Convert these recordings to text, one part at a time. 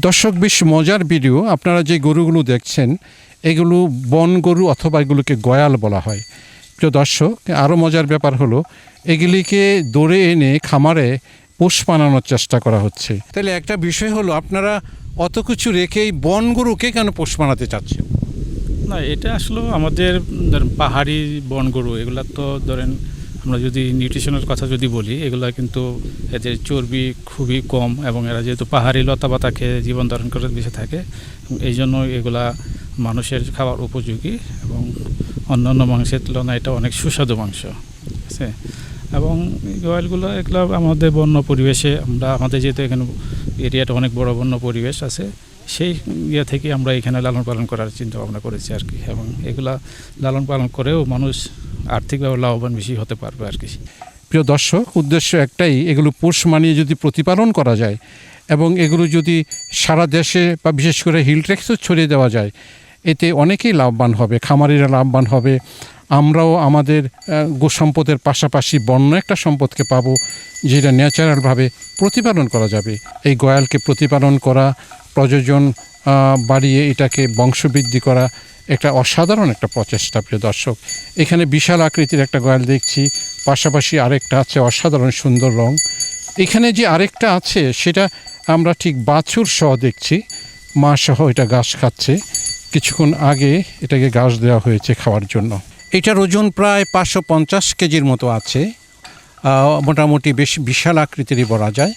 দর্শক বেশ মজার ভিডিও আপনারা যে গরুগুলো দেখছেন, এগুলো বন গরু অথবা এগুলোকে গয়াল বলা হয়। প্রিয় দর্শক আরও মজার ব্যাপার হলো, এগুলিকে দৌড়ে এনে খামারে পোষ বানানোর চেষ্টা করা হচ্ছে। তাহলে একটা বিষয় হলো, আপনারা অত কিছু রেখে এই বন গরুকে কেন পোষ বানাতে চাচ্ছেন? না, এটা আসলে আমাদের পাহাড়ি বন গরু, এগুলা তো ধরেন আমরা যদি নিউট্রিশনের কথা যদি বলি, এগুলো কিন্তু এদের চর্বি খুবই কম এবং এরা যেহেতু পাহাড়ি লতা পাতা খেয়ে জীবন ধারণ করে বেঁচে থাকে এই জন্য এগুলা মানুষের খাবার উপযোগী এবং অন্যান্য মাংসের তুলনায় এটা অনেক সুস্বাদু মাংস, ঠিক আছে? এবং এই গোয়ালগুলো এগুলো আমাদের বন্য পরিবেশে আমরা, আমাদের যেহেতু এখানে এরিয়াটা অনেক বড় বন্য পরিবেশ আছে, সেই ইয়ে থেকে আমরা এখানে লালন পালন করার চিন্তা ভাবনা করেছি আর কি। এবং এগুলা লালন পালন করেও মানুষ আর্থিকভাবে লাভবান বেশি হতে পারবে আর কি। প্রিয় দর্শক উদ্দেশ্য একটাই এগুলো পোষ মানিয়ে যদি প্রতিপালন করা যায় এবং এগুলো যদি সারা দেশে বা বিশেষ করে হিল ট্রেক্সও ছড়িয়ে দেওয়া যায় এতে অনেকেই লাভবান হবে খামারিরা লাভবান হবে। আমরাও আমাদের আহ, গোসম্পদের পাশাপাশি বন্য একটা সম্পদকে পাবো যেটা ন্যাচারালভাবে প্রতিপালন করা যাবে। এই গয়ালকে প্রতিপালন করা প্রযোজন বাড়িয়ে এটাকে বংশবৃদ্ধি করা একটা অসাধারণ একটা প্রচেষ্টা, প্রিয় দর্শক। এখানে বিশাল আকৃতির একটা গয়াল দেখছি, পাশাপাশি আরেকটা আছে অসাধারণ সুন্দর রং। এখানে যে আরেকটা আছে, সেটা আমরা ঠিক বাছুর সহ দেখছি। মা সহ এটা ঘাস খাচ্ছে। কিছুক্ষণ আগে এটাকে ঘাস দেওয়া হয়েছে খাওয়ার জন্য। এটার ওজন প্রায় পাঁচশো পঞ্চাশ কেজির মতো আছে। মোটামুটি বেশ বিশাল আকৃতিরই বলা যায়।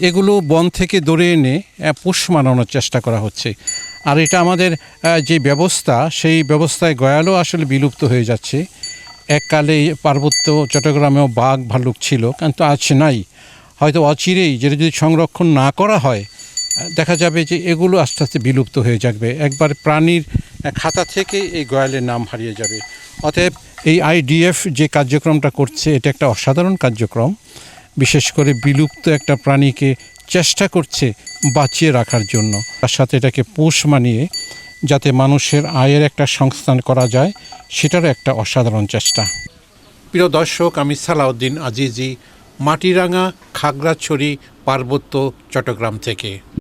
এগুলো বন থেকে দৌড়ে এনে পোষ মানানোর চেষ্টা করা হচ্ছে। আর এটা আমাদের যে ব্যবস্থা, সেই ব্যবস্থায় গয়ালও আসলে বিলুপ্ত হয়ে যাচ্ছে। এককালে পার্বত্য চট্টগ্রামেও বাঘ, ভাল্লুক ছিল, কিন্তু আজ নাই। হয়তো অচিরেই যেটা যদি সংরক্ষণ না করা হয়, দেখা যাবে যে এগুলো আস্তে আস্তে বিলুপ্ত হয়ে যাবে। একবার প্রাণীর খাতা থেকে এই গয়ালের নাম হারিয়ে যাবে। অতএব এই আইডিএফ যে কার্যক্রমটা করছে, এটা একটা অসাধারণ কার্যক্রম। বিশেষ করে বিলুপ্ত একটা প্রাণীকে চেষ্টা করছে বাঁচিয়ে রাখার জন্য। তার সাথে এটাকে পোষ মানিয়ে যাতে মানুষের আয়ের একটা সংস্থান করা যায়, সেটারও একটা অসাধারণ চেষ্টা। প্রিয় দর্শক, আমি সালাউদ্দিন আজিজি, মাটিরাঙা, খাগড়াছড়ি, পার্বত্য, চট্টগ্রাম থেকে।